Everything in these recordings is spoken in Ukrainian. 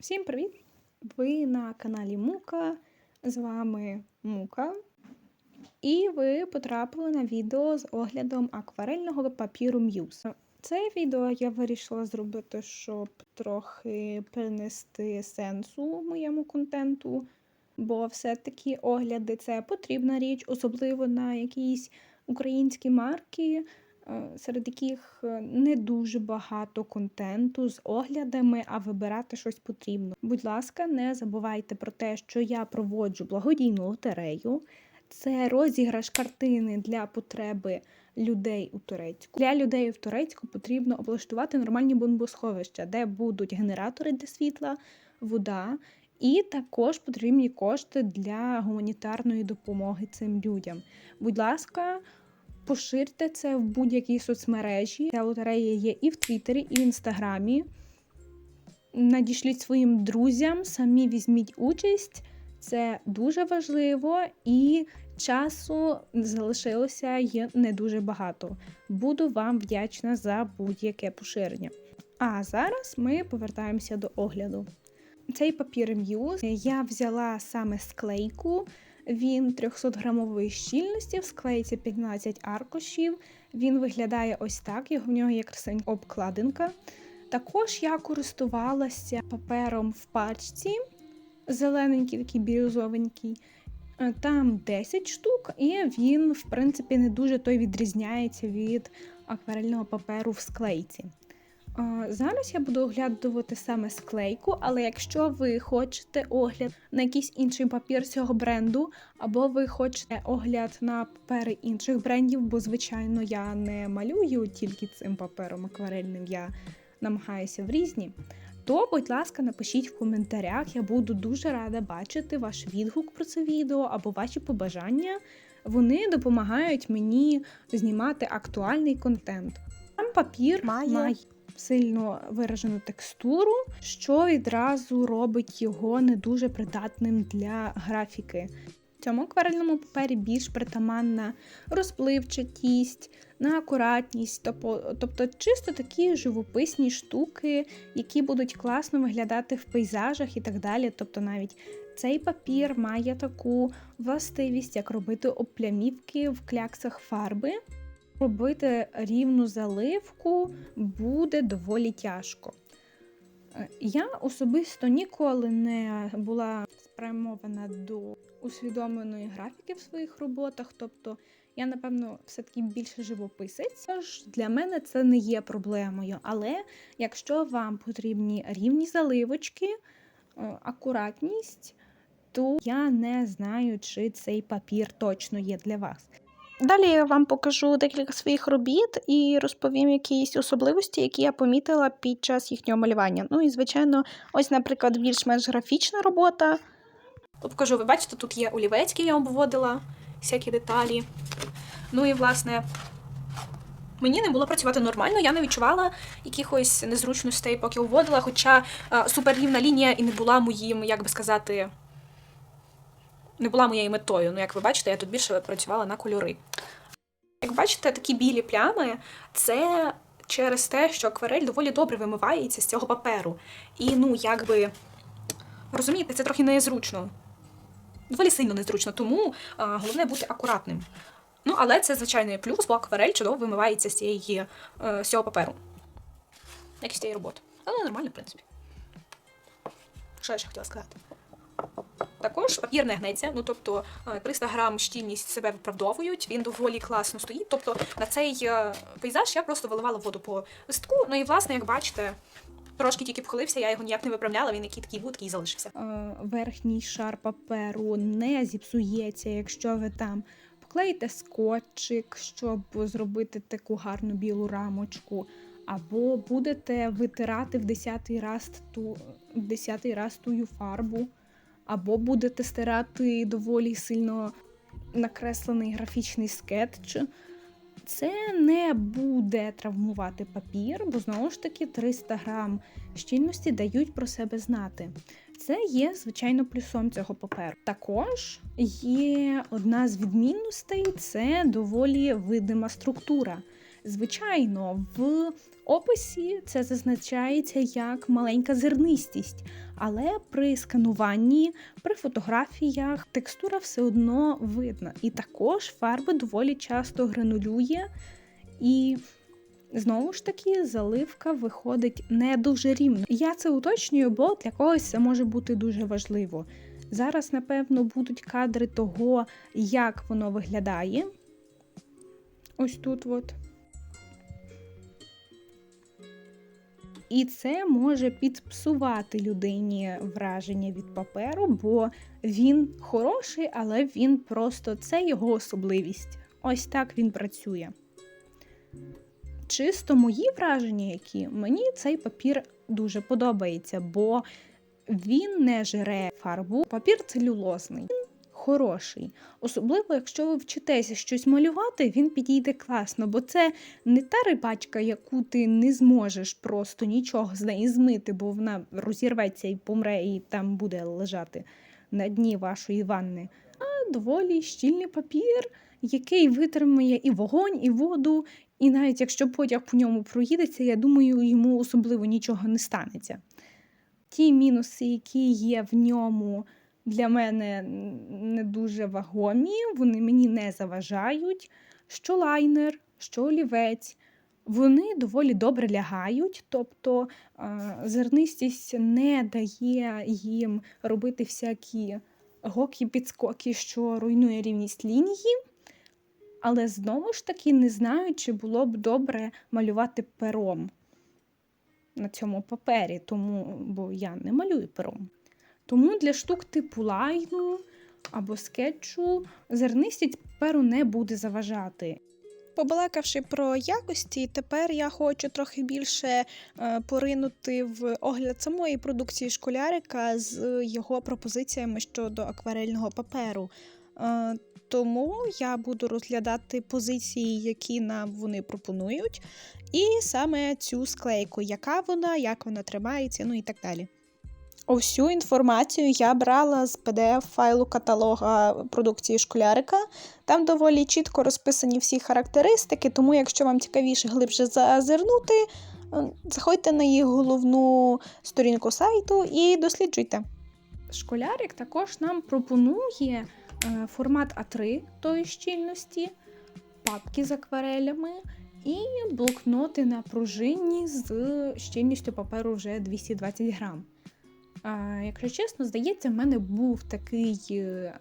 Всім привіт! Ви на каналі Мука. З вами Мука. І ви потрапили на відео з оглядом акварельного папіру Muse. Це відео я вирішила зробити, щоб трохи принести сенсу моєму контенту, бо все-таки огляди це потрібна річ, особливо на якісь українські марки, серед яких е, не дуже багато контенту з оглядами, а вибирати щось потрібно. Будь ласка, не забувайте про те, що я проводжу благодійну лотерею. Це розіграш картини для потреби людей у Турецьку. Для людей в Турецьку потрібно облаштувати нормальні бомбосховища, де будуть генератори для світла, вода, і також потрібні кошти для гуманітарної допомоги цим людям. Будь ласка, поширте це в будь-якій соцмережі. Ця лотерея є і в Твіттері, і в Інстаграмі. Надішліть своїм друзям, самі візьміть участь. Це дуже важливо і часу залишилося є не дуже багато. Буду вам вдячна за будь-яке поширення. А зараз ми повертаємося до огляду. Цей папір Muse я взяла саме склейку. Він 300 грамової щільності, в склейці 15 аркушів. Він виглядає ось так, в нього є красивенька обкладинка. Також я користувалася папером в пачці, зелененький, такий бірюзовенький. Е, Там 10 штук, і він, в принципі, не дуже той відрізняється від акварельного паперу в склейці. Зараз я буду оглядувати саме склейку, але якщо ви хочете огляд на якийсь інший папір цього бренду, або ви хочете огляд на папери інших брендів, бо, звичайно, я не малюю тільки цим папером акварельним, я намагаюся в різні. То, будь ласка, напишіть в коментарях. Я буду дуже рада бачити ваш відгук про це відео або ваші побажання. Вони допомагають мені знімати актуальний контент. Сам папір Має. має сильно виражену текстуру, що відразу робить його не дуже придатним для графіки. Цьому акварельному папері більш притаманна розпливчатість, на акуратність, тобто, чисто такі живописні штуки, які будуть класно виглядати в пейзажах і так далі. Тобто навіть цей папір має таку властивість, як робити обплямівки в кляксах фарби. Робити рівну заливку буде доволі тяжко. Е, Я особисто ніколи не була спрямована до усвідомленої графіки в своїх роботах, тобто я, напевно, все-таки більше живописець. Тож для мене це не є проблемою. Але якщо вам потрібні рівні заливочки, е, акуратність, то я не знаю, чи цей папір точно є для вас. Далі я вам покажу декілька своїх робіт і розповім якісь особливості, які я помітила під час їхнього малювання. Ну і, звичайно, ось, наприклад, більш-менш графічна робота. Покажу, ви бачите, тут є олівець, який я обводила, всякі деталі. Ну і, власне, мені не було працювати нормально, я не відчувала якихось незручностей, поки уводила, хоча е, суперлівна лінія і не була моїм, як би сказати, не була моєю метою. Ну, як ви бачите, я тут більше працювала на кольори. Як бачите, такі білі плями це через те, що акварель доволі добре вимивається з цього паперу. І, ну, якби, розумієте, це трохи незручно. Доволі сильно незручно, тому а, головне бути акуратним. Ну, але це звичайний плюс, бо акварель чудово вимивається з, цієї, е, з цього паперу. Як з цієї роботи. Але нормально, в принципі. Що я ще хотіла сказати? Також папір не гнеться, ну тобто е, 300 грам щільність себе виправдовують, він доволі класно стоїть. Тобто на цей е, пейзаж я просто виливала воду по листку. Ну і власне, як бачите, трошки тільки похилився, я його ніяк не виправляла, він який такий був, такий залишився. Е, Верхній шар паперу не зіпсується, якщо ви там поклеїте скотчик, щоб зробити таку гарну білу рамочку. Або будете витирати в десятий раз ту в десятий раз тую фарбу, або будете стирати доволі сильно накреслений графічний скетч. Це не буде травмувати папір, бо знову ж таки 300 грам щільності дають про себе знати. Це є, звичайно, плюсом цього паперу. Також є одна з відмінностей це доволі видима структура. Звичайно, в описі це зазначається як маленька зернистість, але при скануванні, при фотографіях текстура все одно видна. І також фарба доволі часто гранулює, і знову ж таки заливка виходить не дуже рівно. Я це уточнюю, бо для когось це може бути дуже важливо. Зараз, напевно, будуть кадри того, як воно виглядає. Ось тут от. І це може підпсувати людині враження від паперу, бо він хороший, але він просто це його особливість. Ось так він працює. Чисто мої враження, які мені цей папір дуже подобається, бо він не жре фарбу. Папір целюлозний, хороший. Особливо, якщо ви вчитеся щось малювати, він підійде класно, бо це не та рибачка, яку ти не зможеш просто нічого з неї змити, бо вона розірветься і помре, і там буде лежати на дні вашої ванни. А доволі щільний папір, який витримує і вогонь, і воду. І навіть якщо потяг по ньому проїдеться, я думаю, йому особливо нічого не станеться. Ті мінуси, які є в ньому, для мене не дуже вагомі, вони мені не заважають. Що лайнер, що олівець, вони доволі добре лягають, тобто зернистість не дає їм робити всякі гокі-підскоки, що руйнує рівність лінії. Але знову ж таки не знаю, чи було б добре малювати пером на цьому папері, тому, бо я не малюю пером. Тому для штук типу лайну або скетчу зернистість паперу не буде заважати. Побалакавши про якості, тепер я хочу трохи більше е, поринути в огляд самої продукції школярика з його пропозиціями щодо акварельного паперу. Е, тому я буду розглядати позиції, які нам вони пропонують, і саме цю склейку, яка вона, як вона тримається, ну і так далі. Всю інформацію я брала з pdf файлу каталога продукції школярика. Там доволі чітко розписані всі характеристики, тому, якщо вам цікавіше глибше зазирнути, е, заходьте на їх головну сторінку сайту і досліджуйте. Школярик також нам пропонує е, формат А3 тої щільності, папки з акварелями і блокноти на пружині з щільністю паперу вже 220 грам. Якщо чесно, здається, в мене був такий. е,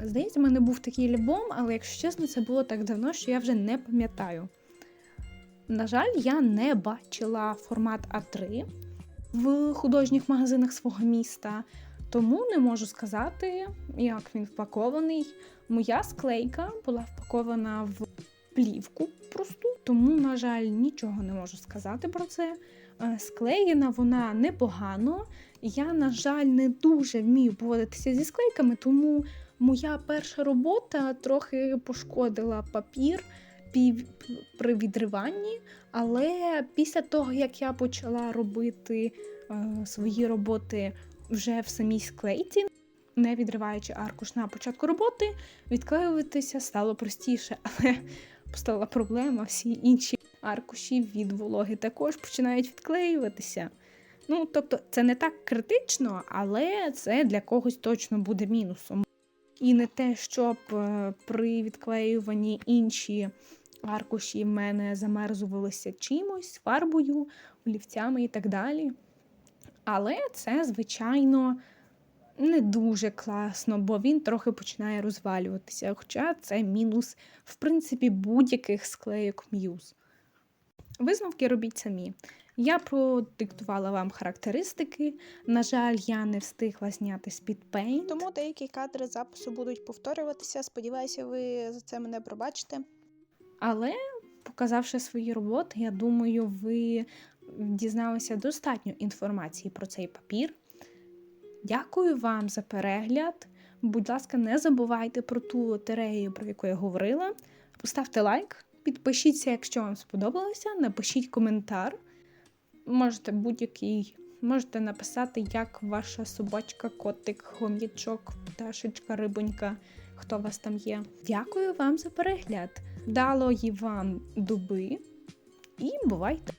Здається, в мене був такий альбом, але якщо чесно, це було так давно, що я вже не пам'ятаю. На жаль, я не бачила формат А3 в художніх магазинах свого міста, тому не можу сказати, як він впакований. Моя склейка була впакована в плівку просту, тому, на жаль, нічого не можу сказати про це. Е, Склеєна вона непогано. Я, на жаль, не дуже вмію поводитися зі склейками, тому моя перша робота трохи пошкодила папір при відриванні. Але після того, як я почала робити е, свої роботи вже в самій склейці, не відриваючи аркуш на початку роботи, відклеюватися стало простіше, але постала проблема, всі інші аркуші від вологи також починають відклеюватися. Ну, тобто, це не так критично, але це для когось точно буде мінусом. І не те, щоб е, при відклеюванні інші аркуші в мене замерзувалися чимось, фарбою, олівцями і так далі. Але це, звичайно, не дуже класно, бо він трохи починає розвалюватися. Хоча це мінус, в принципі, будь-яких склейок Muse. Висновки робіть самі. Я продиктувала вам характеристики. На жаль, я не встигла зняти SpeedPaint. Тому деякі кадри запису будуть повторюватися. Сподіваюся, ви за це мене пробачите. Але, показавши свої роботи, я думаю, ви дізналися достатньо інформації про цей папір. Дякую вам за перегляд. Будь ласка, не забувайте про ту лотерею, про яку я говорила. Поставте лайк, підпишіться, якщо вам сподобалося, напишіть коментар. Можете будь-який, можете написати, як ваша собачка, котик, хом'ячок, пташечка, рибонька, хто вас там є. Дякую вам за перегляд. Вдалої вам доби і бувайте!